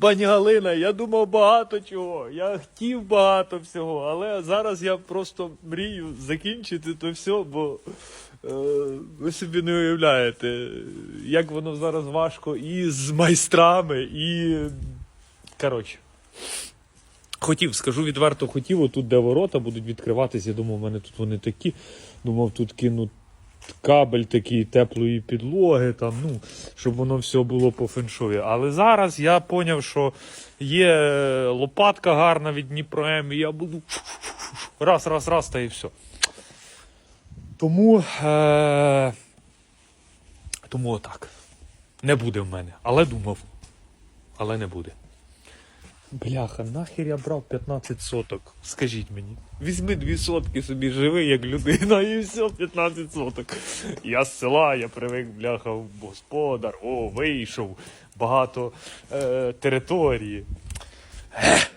Пані Галина, я думав багато чого. Я хотів багато всього, але зараз я просто мрію закінчити то все, бо е, ви собі не уявляєте, як воно зараз важко і з майстрами, і. Коротше. Хотів, скажу відверто, хотів, отут, де ворота будуть відкриватись. Я думав, в мене тут вони такі. Думав, тут кинуть кабель такий теплої підлоги, там, ну, щоб воно все було по феншові. Але зараз я зрозумів, що є лопатка гарна від Дніпро і я буду раз, раз, раз, та і все. Тому, е... тому отак. Не буде в мене. Але думав. Але не буде. Бляха, нахер я брав 15 соток. Скажіть мені. Візьми дві сотки собі живи, як людина, і все, 15 соток. Я з села, я привик, бляха, господар, о, вийшов, багато е, території. Ех.